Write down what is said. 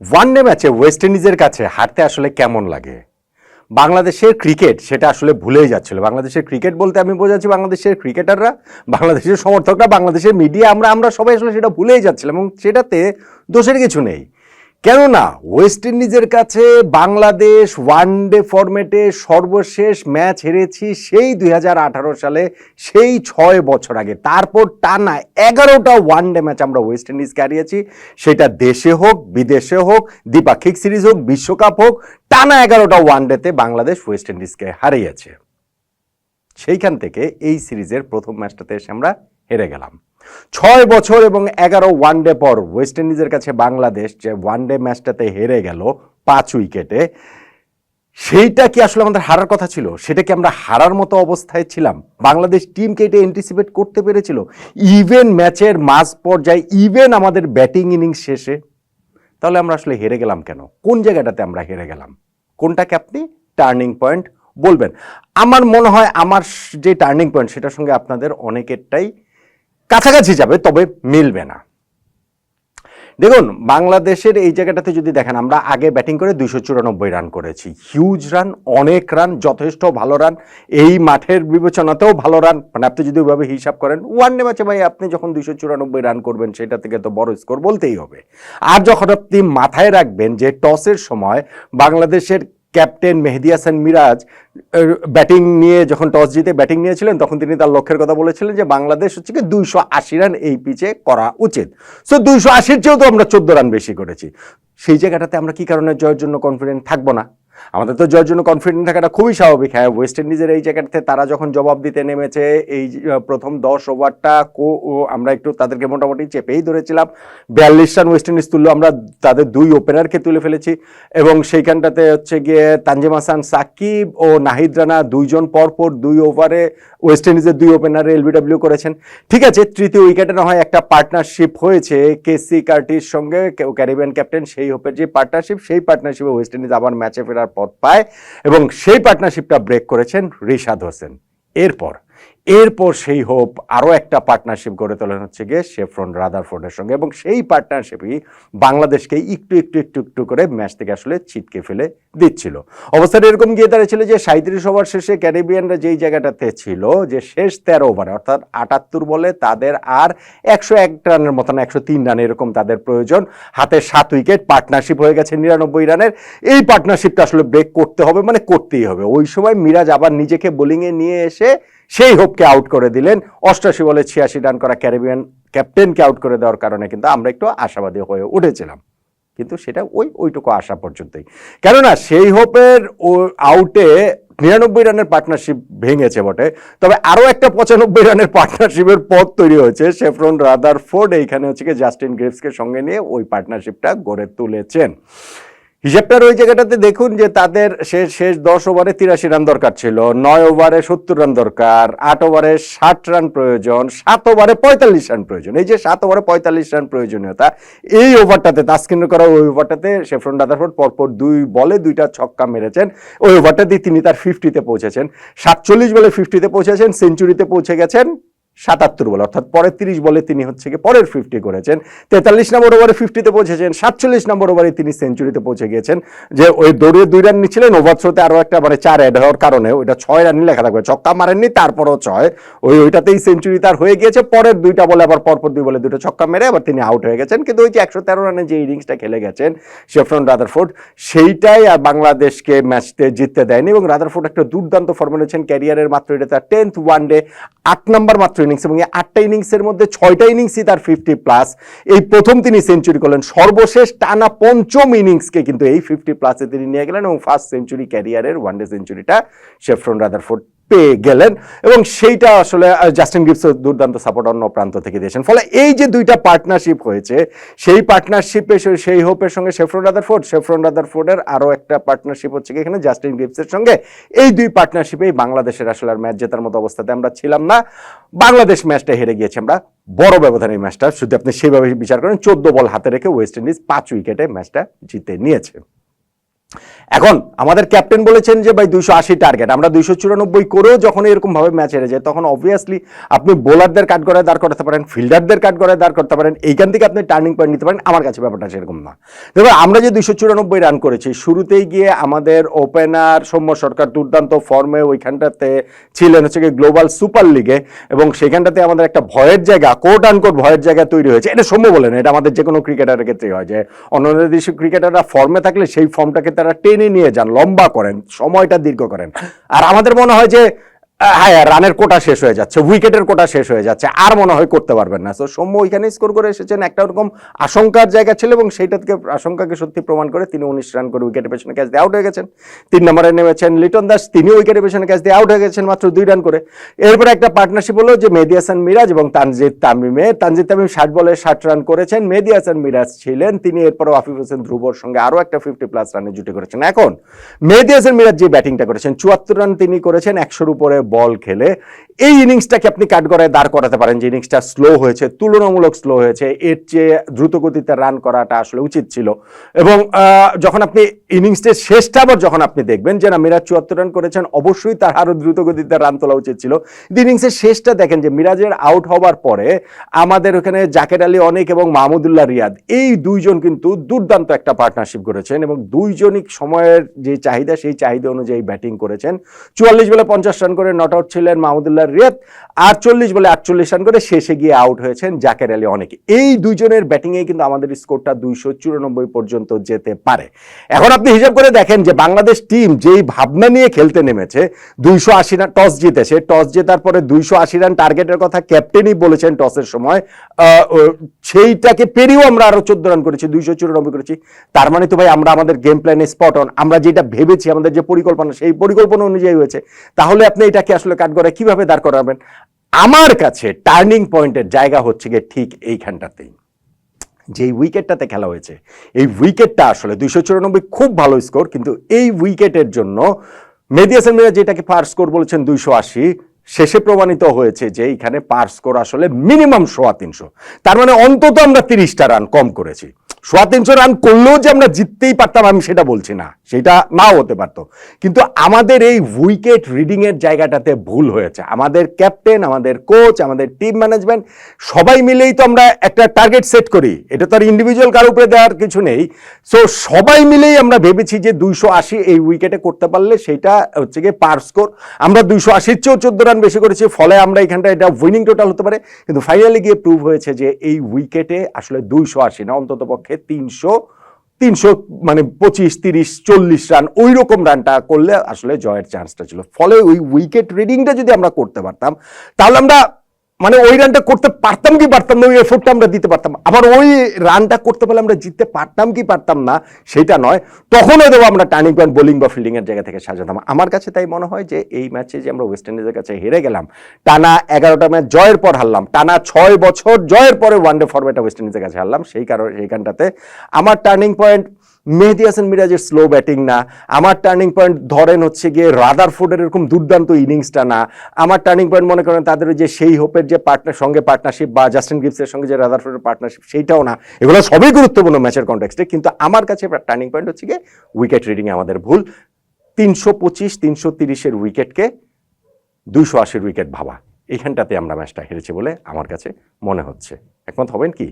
One day ম্যাচে West ইন্ডিজের কাছে হারতে আসলে কেমন লাগে? বাংলাদেশের ক্রিকেট সেটা আসলে ভুলেই যাচ্ছিল। বাংলাদেশের ক্রিকেট বলতে আমি বোঝাচ্ছি বাংলাদেশের ক্রিকেটাররা, বাংলাদেশের সমর্থকরা, বাংলাদেশের মিডিয়া, আমরা আমরা সবাই আসলে সেটা ভুলেই যাচ্ছিলাম এবং সেটাতে দোষের কিছু নেই। কেননা ওয়েস্ট ইন্ডিজের কাছে বাংলাদেশ ওয়ানডে ফরম্যাটে সর্বশেষ ম্যাচ হেরেছি সেই দুই হাজার আঠারো সালে, সেই ছয় বছর আগে। তারপর টানা এগারোটা ওয়ানডে ম্যাচ আমরা ওয়েস্ট ইন্ডিজকে হারিয়েছি। সেটা দেশে হোক, বিদেশে হোক, দ্বিপাক্ষিক সিরিজ হোক, বিশ্বকাপ হোক, টানা এগারোটা ওয়ানডেতে বাংলাদেশ ওয়েস্ট ইন্ডিজকে হারিয়েছে। সেইখান থেকে এই সিরিজের প্রথম ম্যাচটাতে এসে আমরা হেরে গেলাম। ছয় বছর এবং এগারো ওয়ানডে পর ওয়েস্ট ইন্ডিজের কাছে বাংলাদেশ যে ওয়ানডে ম্যাচটাতে হেরে গেল পাঁচ উইকেটে, সেইটা কি আসলে আমাদের হারার কথা ছিল? সেটা কি আমরা হারার মতো অবস্থায় ছিলাম? বাংলাদেশ টিমকে এটা এন্টিসিপেট করতে পেরেছিল? ইভেন ম্যাচের মাঝ পর্যায়ে ইভেন আমাদের ব্যাটিং ইনিংস শেষে, তাহলে আমরা আসলে হেরে গেলাম কেন? কোন জায়গাটাতে আমরা হেরে গেলাম? কোনটাকে আপনি টার্নিং পয়েন্ট বলবেন? আমার মনে হয় আমার যে টার্নিং পয়েন্ট সেটার সঙ্গে আপনাদের অনেকেরটাই কাছাকাছি যাবে, তবে মিলবে না। দেখুন, বাংলাদেশের এই জায়গাটাতে যদি দেখেন, আমরা আগে ব্যাটিং করে দুইশো চুরানব্বই রান করেছি। হিউজ রান অনেক রান যথেষ্ট ভালো রান এই মাঠের বিবেচনাতেও ভালো রান মানে আপনি যদি ওইভাবে হিসাব করেন ওয়ান ডে ম্যাচে ভাই আপনি যখন দুইশো চুরানব্বই রান করবেন, সেটা থেকে তো বড় স্কোর বলতেই হবে। আর যখন আপনি মাথায় রাখবেন যে টসের সময় বাংলাদেশের ক্যাপ্টেন মেহেদি হাসান মিরাজ ব্যাটিং নিয়ে যখন টস জিতে ব্যাটিং নিয়েছিলেন, তখন তিনি তার লক্ষ্যের কথা বলেছিলেন যে বাংলাদেশ হচ্ছে কি দুইশো আশি রান এই পিচে করা উচিত। সো দুইশো আশির চেয়েও তো আমরা চোদ্দ রান বেশি করেছি। সেই জায়গাটাতে আমরা কি কারণে জয়ের জন্য কনফিডেন্ট থাকব না? আমাদের তো জয়ের জন্য কনফিডেন্ট থাকাটা খুবই স্বাভাবিক। হ্যাঁ ওয়েস্ট ইন্ডিজের এই জায়গাটাতে তারা যখন জবাব দিতে নেমেছে, এই প্রথম দশ ওভারটা কো আমরা একটু তাদেরকে মোটামুটি চেপেই ধরেছিলাম। বিয়াল্লিশ রান ওয়েস্ট ইন্ডিজ তুললো, আমরা তাদের দুই ওপেনারকে তুলে ফেলেছি। এবং সেইখানটাতে হচ্ছে গিয়ে তানজিম হাসান, সাকিব ও নাহিদ রানা দুইজন পরপর দুই ওভারে ওয়েস্ট ইন্ডিজের দুই ওপেনারে এলবিডব্লিউ করেছেন। ঠিক আছে, তৃতীয় উইকেটে না হয় একটা পার্টনারশিপ হয়েছে কেসি কার্টির সঙ্গে ক্যারিবিয়ান ক্যাপ্টেন সেই হোপের যে পার্টনারশিপ সেই পার্টনারশিপে ওয়েস্ট ইন্ডিজ আবার ম্যাচে ফেরার পথ পায় এবং সেই পার্টনারশিপটা ব্রেক করেছেন রিশাদ হোসেন। এরপর এরপর সেই হোপ আরও একটা পার্টনারশিপ গড়ে তোলেন হচ্ছে গিয়ে শেফরন রাদারফোর্ডের সঙ্গে। এবং সেই পার্টনারশিপই বাংলাদেশকে একটু একটু একটু একটু করে ম্যাচ থেকে আসলে ছিটকে ফেলে দিচ্ছিল। অবস্থাটা এরকম গিয়ে দাঁড়িয়েছিল যে সাঁত্রিশ ওভার শেষে ক্যারিবিয়ানরা যেই জায়গাটাতে ছিল, যে শেষ তেরো ওভারে, অর্থাৎ আটাত্তর বলে তাদের আর একশো এক রানের মতন, একশো তিন রান এরকম তাদের প্রয়োজন। হাতে সাত উইকেট পার্টনারশিপ হয়ে গেছে নিরানব্বই রানের। এই পার্টনারশিপটা আসলে ব্রেক করতে হবে মানে করতেই হবে। ওই সময় মিরাজ আবার নিজেকে বোলিংয়ে নিয়ে এসে সেই হোপকে আউট করে দিলেন। অষ্টাশি বলে ছিয়াশি রান করা ক্যারিবিয়ান ক্যাপ্টেনকে আউট করে দেওয়ার কারণে কিন্তু আমরা একটু আশাবাদী হয়ে উঠেছিলাম। কিন্তু সেটা ওই, ওইটুকু আসা পর্যন্তই। কেননা সেই হোপের আউটে নিরানব্বই রানের পার্টনারশিপ ভেঙেছে বটে। তবে আরও একটা পঁচানব্বই রানের পার্টনারশিপের পথ তৈরি হয়েছে। শেফরন রাদার ফোর্ড এইখানে হচ্ছে কি জাস্টিন গ্রেভসকে সঙ্গে নিয়ে ওই পার্টনারশিপটা গড়ে তুলেছেন। হিসেবটার ওই জায়গাটাতে দেখুন যে তাদের শেষ শেষ দশ ওভারে তিরাশি রান দরকার ছিল, নয় ওভারে সত্তর রান দরকার, আট ওভারে ষাট রান প্রয়োজন, সাত ওভারে পঁয়তাল্লিশ রান প্রয়োজন। এই যে সাত ওভারে পঁয়তাল্লিশ রান প্রয়োজনীয়তা, এই ওভারটাতে তাস্কিন করা, ওই ওভারটাতে শেফরন রাদারফোর্ড পরপর দুই বলে দুইটা ছক্কা মেরেছেন। ওই ওভারটাতে তিনি তার ফিফটিতে পৌঁছেছেন। সাতচল্লিশ বলে ফিফটিতে পৌঁছেছেন সেঞ্চুরিতে পৌঁছে গেছেন। সাতাত্তর বলে, অর্থাৎ পরের তিরিশ বলে তিনি হচ্ছে গিয়ে পরের ফিফটি করেছেন। তেতাল্লিশ নম্বর ওভারে ফিফটিতে পৌঁছেছেন, সাতচল্লিশ নম্বর ওভারে তিনি সেঞ্চুরিতে পৌঁছে গিয়েছেন। যে ওই দৌড়ে দুই রান নিচ্ছিলেন ওভার থ্রোতে আরও একটা মানে চার অ্যাড হওয়ার কারণে ওইটা ছয় রানই লেখা থাকবে, ছক্কা মারেননি, তারপরও ছয়। ওই ওইটাতেই সেঞ্চুরি তার হয়ে গিয়েছে, পরের দুইটা বলে আবার পরপর দুই বলে দুটো ছক্কা মেরে আবার তিনি আউট হয়ে গেছেন। কিন্তু ওই যে একশো তেরো রানে যে ইনিংসটা খেলে গেছেন শেফরন রাদারফোর্ড সেইটাই আর বাংলাদেশকে ম্যাচতে জিততে দেয়নি এবং রাদারফোর্ড একটা দুর্দান্ত ফর্মে রয়েছেন ক্যারিয়ারের মাত্র, এটা তার টেন্থ ওয়ান ডে আট নম্বর মাত্র ইনিংস এবং এই আটটা ইনিংসের মধ্যে ছয়টা ইনিংসই তার ফিফটি প্লাস এই প্রথম তিনি সেঞ্চুরি করলেন। সর্বশেষ টানা পঞ্চম ইনিংসকে কিন্তু এই ফিফটি প্লাসে তিনি নিয়ে গেলেন এবং ফার্স্ট সেঞ্চুরি ক্যারিয়ারের ওয়ানডে সেঞ্চুরিটা শেফরন রাদারফোর্ড পেয়ে গেলেন এবং সেইটা আসলে জাস্টিন গিবস দুর্দান্ত সাপোর্ট অন্য প্রান্ত থেকে দিয়েছেন। ফলে এই যে দুইটা পার্টনারশিপ হয়েছে, সেই পার্টনারশিপে সেই হোপের সঙ্গে শেফরন রাদারফোর্ড শেফরন রাদারফোর্ডের আরও একটা পার্টনারশিপ হচ্ছে এখানে জাস্টিন গিবসের সঙ্গে। এই দুই পার্টনারশিপেই বাংলাদেশের আসলে আর ম্যাচ জেতার মতো অবস্থাতে আমরা ছিলাম না। বাংলাদেশ ম্যাচটা হেরে গিয়েছে আমরা। বড় ব্যবধানে এই ম্যাচটা শুধু আপনি সেইভাবে বিচার করেন, চোদ্দ বল হাতে রেখে ওয়েস্ট ইন্ডিজ পাঁচ উইকেটে ম্যাচটা জিতে নিয়েছে। এখন আমাদের ক্যাপ্টেন বলেছেন যে ভাই দুইশো আশি টার্গেট আমরা দুইশো চুরানব্বই করেও যখন এরকম ভাবে ম্যাচ হেরে যায়, তখন অবভিয়াসলি আপনি বোলারদের কাট করে দাঁড় করতে পারেন ফিল্ডারদের কাট করে দাঁড় করতে পারেন, এইখান থেকে আপনি টার্নিং পয়েন্ট নিতে পারেন, আমার কাছে ব্যাপারটা সেরকম না। দেখো আমরা যে দুইশো চুরানব্বই রান করেছি, শুরুতেই গিয়ে আমাদের ওপেনার সৌম্য সরকার দুর্দান্ত ফর্মে ওইখানটাতে ছিলেন, হচ্ছে গিয়ে গ্লোবাল সুপার লিগে এবং সেখানটাতে আমাদের একটা ভয়ের জায়গা কোর্ট কোট আনকোট ভয়ের জায়গা তৈরি হয়েছে। এটা সৌম্য বলেন এটা আমাদের যে কোনো ক্রিকেটারের ক্ষেত্রে হয় যে, অন্যান্য দেশের ক্রিকেটাররা ফর্মে থাকলে সেই ফর্মটাকে তারা টেনে নিয়ে যান লম্বা করেন সময়টা দীর্ঘ করেন। আর আমাদের মনে হয় যে হ্যাঁ রানের কোটা শেষ হয়ে যাচ্ছে, উইকেটের কোটা শেষ হয়ে যাচ্ছে, আর মনে হয় করতে পারবেন না। তো সৌম্য ওইখানে স্কোর করে এসেছেন, একটা ওরকম আশঙ্কার জায়গা ছিল এবং সেইটা থেকে আশঙ্কাকে সত্যি প্রমাণ করে তিনি উনিশ রান করে উইকেটের পেছনে ক্যাচ দিয়ে আউট হয়ে গেছেন। তিন নম্বরে নেমেছেন লিটন দাস তিনি উইকেটের পেছনে ক্যাচ দিয়ে আউট হয়ে গেছেন, মাত্র দুই রান করে। এরপরে একটা পার্টনারশিপ হলো যে মেহেদি হাসান মিরাজ এবং তানজিদ তামিমে তানজিদ তামিম ষাট বলে ষাট রান করেছেন, মেহেদি হাসান মিরাজ ছিলেন, তিনি এরপরও আফিফ হোসেন ধ্রুবর সঙ্গে আরও একটা ফিফটি প্লাস রানে জুটি করেছেন। এখন, মেহেদি হাসান মিরাজ যে ব্যাটিংটা করেছেন, চুয়াত্তর রান তিনি করেছেন, একশোর উপরে বল খেলে, এই ইনিংসটাকে আপনি কাঠগড়ায় দাঁড় করাতে পারেন যে ইনিংসটা স্লো হয়েছে, তুলনামূলক স্লো হয়েছে, এর চেয়ে দ্রুতগতিতে রান করাটা আসলে উচিত ছিল। এবং যখন আপনি ইনিংসের শেষটা আবার যখন আপনি দেখবেন যে না, মিরাজ চুয়াত্তর রান করেছেন, অবশ্যই তার আরও দ্রুতগতিতে রান তোলা উচিত ছিল। ইনিংসের শেষটা দেখেন যে মিরাজের আউট হওয়ার পরে আমাদের ওখানে জাকের আলী অনেক এবং মাহমুদুল্লাহ রিয়াদ, এই দুইজন কিন্তু দুর্দান্ত একটা পার্টনারশিপ করেছেন এবং দুইজনই সময়ের যে চাহিদা, সেই চাহিদা অনুযায়ী ব্যাটিং করেছেন। চুয়াল্লিশ বলে পঞ্চাশ রান করে নট আউট ছিলেন মাহমুদুল্লাহ রিয়াদ। আর চল্লিশ বলে আটচল্লিশ রান করে শেষে গিয়ে আউট হয়েছেন জাকের আলী অনেক। এই দুইজনের ব্যাটিংয়ে কিন্তু আমাদের স্কোরটা দুইশো চুরানব্বই পর্যন্ত যেতে পারে। এখন আপনি হিসাব করে দেখেন যে বাংলাদেশ টিম যেই ভাবনা নিয়ে খেলতে নেমেছে, দুইশো আশি রান টস জিতেছে, টস জেতার পরে দুইশো আশি রান টার্গেটের কথা ক্যাপ্টেনই বলেছেন টসের সময় সেইটাকে পেরিয়েও আমরা আরও চোদ্দ রান করেছি, দুইশো চুরানব্বই করেছি। তার মানে তো ভাই আমরা আমাদের গেম প্ল্যানে স্পট অন আমরা যেটা ভেবেছি, আমাদের যে পরিকল্পনা, সেই পরিকল্পনা অনুযায়ী হয়েছে। তাহলে আপনি এটাকে আসলে কাঠগড়ায় কীভাবে দাঁড় করাবেন? আমার কাছে টার্নিং পয়েন্টের জায়গা হচ্ছে গিয়ে ঠিক এইখানটাতেই। যেই উইকেটটাতে খেলা হয়েছে, এই উইকেটটা আসলে দুইশো চুরানব্বই খুব ভালো স্কোর কিন্তু এই উইকেটের জন্য মেহেদি হাসান যেটাকে পার স্কোর বলেছেন দুইশো আশি, শেষে প্রমাণিত হয়েছে যে এখানে পার স্কোর আসলে মিনিমাম সোয়া তিনশো। তার মানে অন্তত আমরা তিরিশটা রান কম করেছি। সোয়া তিনশো রান করলেও যে আমরা জিততেই পারতাম, আমি সেটা বলছি না। সেটা নাও হতে পারতো। কিন্তু আমাদের এই উইকেট রিডিং এর জায়গাটাতে ভুল হয়েছে। আমাদের ক্যাপ্টেন আমাদের কোচ আমাদের টিম ম্যানেজমেন্ট সবাই মিলেই তো আমরা একটা টার্গেট সেট করি। এটা তো আর ইন্ডিভিজুয়াল কারও উপরে দেওয়ার কিছু নেই। সো সবাই মিলেই আমরা ভেবেছি যে দুইশো আশি এই উইকেটে করতে পারলে সেটা হচ্ছে গিয়ে পার স্কোর আমরা দুইশো আশির চেয়েও চোদ্দ রান বেশি করেছি, ফলে আমরা এখানটা এটা উইনিং টোটাল হতে পারে। কিন্তু ফাইনালি গিয়ে প্রুভ হয়েছে যে এই উইকেটে আসলে দুইশো আশি না অন্তত পক্ষে তিনশো তিনশো মানে পঁচিশ, তিরিশ, চল্লিশ রান ওই রকম রানটা করলে আসলে জয়ের চান্সটা ছিল। ফলে ওই উইকেট রিডিংটা যদি আমরা করতে পারতাম, তাহলে আমরা মানে ওই রানটা করতে পারতাম কি পারতাম না, ওই এফোর্টটা আমরা দিতে পারতাম আবার ওই রানটা করতে পারলে আমরা জিততে পারতাম কি পারতাম না, সেটা নয়। তখনও দেবো আমরা টার্নিং পয়েন্ট বোলিং বা ফিল্ডিংয়ের জায়গা থেকে সাজাতাম আমার কাছে তাই মনে হয় যে এই ম্যাচে যে আমরা ওয়েস্ট ইন্ডিজের কাছে হেরে গেলাম, টানা এগারোটা ম্যাচ জয়ের পর হারলাম, টানা ছয় বছর জয়ের পরে ওয়ানডে ফরম্যাটে ওয়েস্ট ইন্ডিজের কাছে হারলাম, সেই কারণে সেইখানটাতে আমার টার্নিং পয়েন্ট মেহেদি হাসান মিরাজের স্লো ব্যাটিং না। আমার টার্নিং পয়েন্ট ধরেন হচ্ছে গিয়ে রাদার ফুডের এরকম দুর্দান্ত ইনিংসটা না। আমার টার্নিং পয়েন্ট মনে করেন তাদের যে সেই হোপের যে পার্টনার সঙ্গে পার্টনারশিপ বা জাস্টিন গিফসের সঙ্গে যে রাদার ফুডের পার্টনারশিপ সেইটাও না। এগুলো সবই গুরুত্বপূর্ণ ম্যাচের কন্টেক্সটে কিন্তু আমার কাছে টার্নিং পয়েন্ট হচ্ছে গিয়ে উইকেট রিডিং আমাদের ভুল। তিনশো পঁচিশ, তিনশো তিরিশের উইকেটকে দুইশো আশির উইকেট ভাবা। এইখানটাতে আমরা ম্যাচটা হেরেছি বলে আমার কাছে মনে হচ্ছে। একমত হবেন কি?